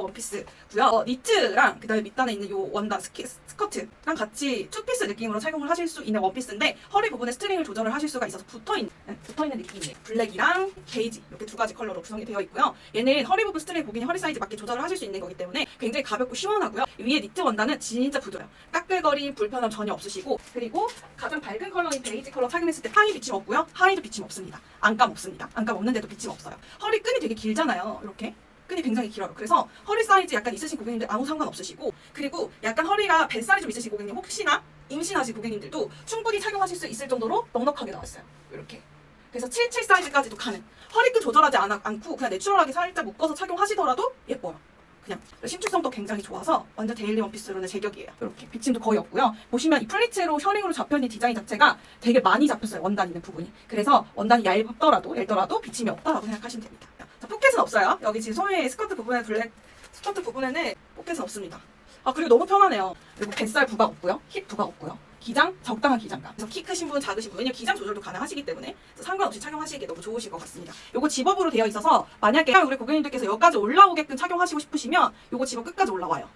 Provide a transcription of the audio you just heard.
원피스고요. 어, 니트랑 그다음에 밑단에 있는 요 원단 스키, 스커트랑 같이 투피스 느낌으로 착용을 하실 수 있는 원피스인데 허리 부분에 스트링을 조절을 하실 수가 있어서 붙어 있는 붙어 있는 느낌이에요. 블랙이랑 베이지 이렇게 두 가지 컬러로 구성이 되어 있고요. 얘는 허리 부분 스트링 고객님 허리 사이즈 맞게 조절을 하실 수 있는 거기 때문에 굉장히 가볍고 시원하고요. 위에 니트 원단은 진짜 부드러워요. 까끌거림 불편함 전혀 없으시고 그리고 가장 밝은 컬러인 베이지 컬러 착용했을 때 하이 비침 없고요. 하이도 비침 없습니다. 안감 없습니다. 안감 없는데도 비침 없어요. 허리 끈이 되게 길잖아요. 이렇게. 끈이 굉장히 길어요. 그래서 허리 사이즈 약간 있으신 고객님들 아무 상관 없으시고 그리고 약간 허리가 뱃살이 좀 있으신 고객님 혹시나 임신하신 고객님들도 충분히 착용하실 수 있을 정도로 넉넉하게 나왔어요. 이렇게. 그래서 77 사이즈까지도 가능. 허리끈 조절하지 않, 않고 그냥 내추럴하게 살짝 묶어서 착용하시더라도 예뻐요. 그냥 신축성도 굉장히 좋아서 완전 데일리 원피스로는 제격이에요. 이렇게 비침도 거의 없고요. 보시면 이 플리츠로 셔링으로 잡혀있는 디자인 자체가 되게 많이 잡혔어요. 원단 있는 부분이. 그래서 원단이 얇더라도 얇더라도 비침이 없다라고 생각하시면 됩니다. 자, 포켓은 없어요. 여기 지금 소매 스커트 부분에 블랙 스커트 부분에는 포켓은 없습니다. 아 그리고 너무 편하네요. 그리고 뱃살 부각 없고요. 힙 부각 없고요. 기장 적당한 기장감. 그래서 키 크신 분, 작으신 분, 왜냐면 기장 조절도 가능하시기 때문에 상관없이 착용하시기에 너무 좋으실 것 같습니다. 요거 집업으로 되어 있어서 만약에 우리 고객님들께서 여기까지 올라오게끔 착용하시고 싶으시면 요거 집업 끝까지 올라와요.